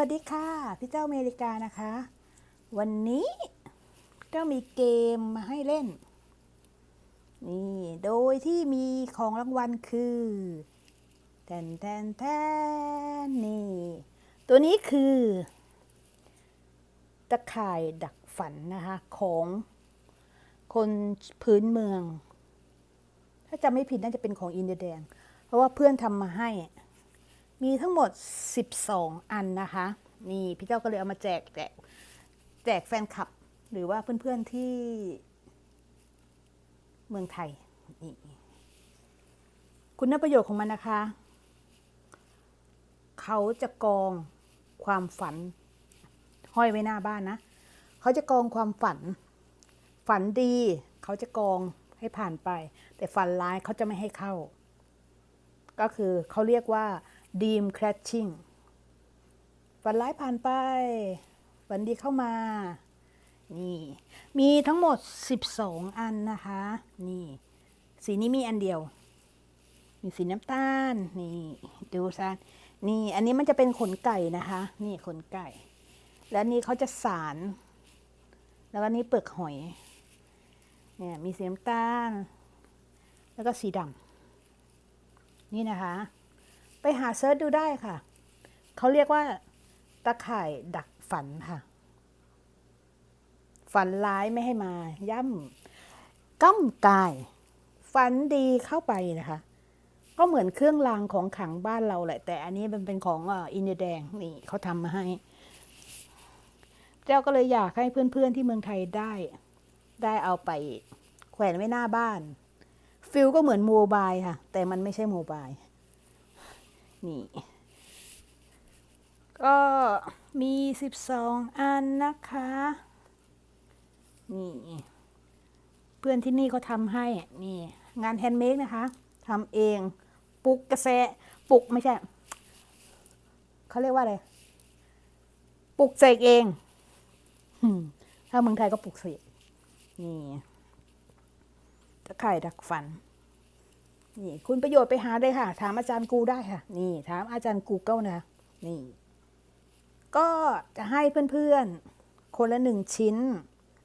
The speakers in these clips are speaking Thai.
วัสดีค่ะ พี่เจ้าอเมริกานะคะ วันนี้ก็มีเกมมาให้เล่น นี่โดยที่มีของรางวัลคือแทนแทนแทนนี่ ตัวนี้คือตะข่ายดักฝันนะคะ ของคนพื้นเมือง ถ้าจำไม่ผิดน่าจะเป็นของอินเดียแดง เพราะว่าเพื่อนทำมาให้ มีทั้งหมด 12 อันนะคะ นี่พี่เจ้าก็เลยเอามาแจกแจกแจกแฟนคลับ หรือว่าเพื่อนๆที่เมืองไทยนี่คุณประโยชน์ของมันนะคะ เขาจะกองความฝัน ห้อยไว้หน้าบ้านนะ เขาจะกองความฝัน ฝันดี เขาจะกองให้ผ่านไป แต่ฝันร้ายเขาจะไม่ให้เข้า ก็คือเขาเรียกว่า dream crashing ฝันร้ายผ่านไปฝันดีเข้ามา นี่ มีทั้งหมด 12 อันนะคะ นี่ สีนี้มีอันเดียว มีสีน้ำตาล นี่ ดูซะนี่ อันนี้มันจะเป็นขนไก่นะคะ นี่ขนไก่ และนี่เขาจะสาร แล้วก็นี่เปลือกหอย เนี่ย มีสีน้ำตาล แล้วก็สีดำนี่นะคะ ไปหาเซิร์ชดูได้ค่ะ เขาเรียกว่าตะข่ายดักฝันค่ะ ฝันร้ายไม่ให้มา ย่ำก้ำกาย ฝันดีเข้าไปนะคะ ก็เหมือนเครื่องรางของขังบ้านเราแหละ แต่อันนี้มันเป็นของอินเดียแดงนี่เขาทำมาให้เจ้าก็เลยอยากให้เพื่อนๆที่เมืองไทยได้ ได้เอาไปแขวนไว้หน้าบ้าน ฟิลก็เหมือนโมบายค่ะ แต่มันไม่ใช่โมบาย นี่ ก็มีสิบสองอันนะคะ นี่ เพื่อนที่นี่เขาทำให้ นี่ งานแฮนด์เมดนะคะทำเองปลุกกระแสปลุกไม่ใช่ เขาเรียกว่าอะไรปลุกเสกเอง ถ้าเมืองไทยก็ปลุกเสกนี่ตะไคร่ดักฟัน นี่คุณประโยชน์ไปหาได้ค่ะ ถามอาจารย์กูได้ค่ะ นี่ ถามอาจารย์กูเกิลนะ นี่ ก็จะให้เพื่อนๆ คนละหนึ่งชิ้น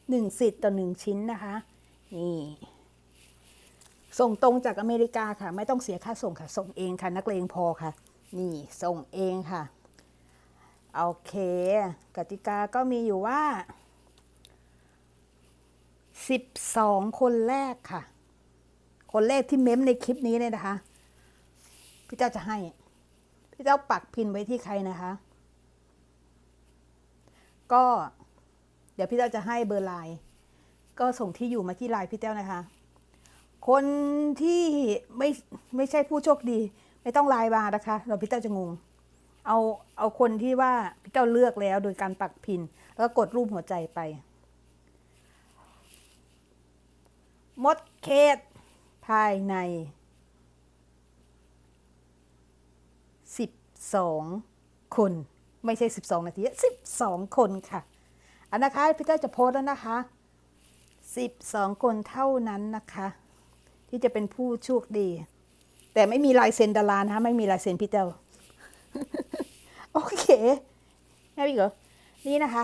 หนึ่งสิทธิ์ต่อหนึ่งชิ้นนะคะ นี่ ส่งตรงจากอเมริกาค่ะ ไม่ต้องเสียค่าส่งค่ะ ส่งเองค่ะ นักเลงพอค่ะ นี่ ส่งเองค่ะโอเค กติกาก็มีอยู่ว่า 12 คนแรกค่ะ คนแรกที่เม้มในคลิปนี้เนี่ยนะคะ พี่เจ้าจะให้ พี่เจ้าปักพินไว้ที่ใครนะคะ ก็ เดี๋ยวพี่เจ้าจะให้เบอร์ไลน์ก็ส่งที่อยู่มาที่ไลน์พี่เจ้านะคะ คนที่ไม่ไม่ใช่ผู้โชคดี ไม่ต้องไลน์มานะคะเราพี่เจ้าจะงงเอาเอาคนที่ว่าพี่เจ้าเลือกแล้วโดยการปักพิน แล้วกกดรูปหัวใจไปมดเขต ภายใน 12 คน ไม่ใช่ 12 นาที 12 คนค่ะ อันนะคะพี่เจ้าจะโพสแล้วนะคะ 12 คนเท่านั้นนะคะ ที่จะเป็นผู้โชคดี แต่ไม่มีลายเซ็นดารานะคะไม่มีลายเซ็นพี่เจ้าโอเคนะพี่เหรอนี่นะคะ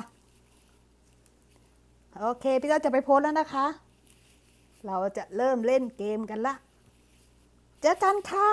โอเค พี่เจ้าจะไปโพสแล้วนะคะ เราจะเริ่มเล่นเกมกันละ เจอกันค่ะ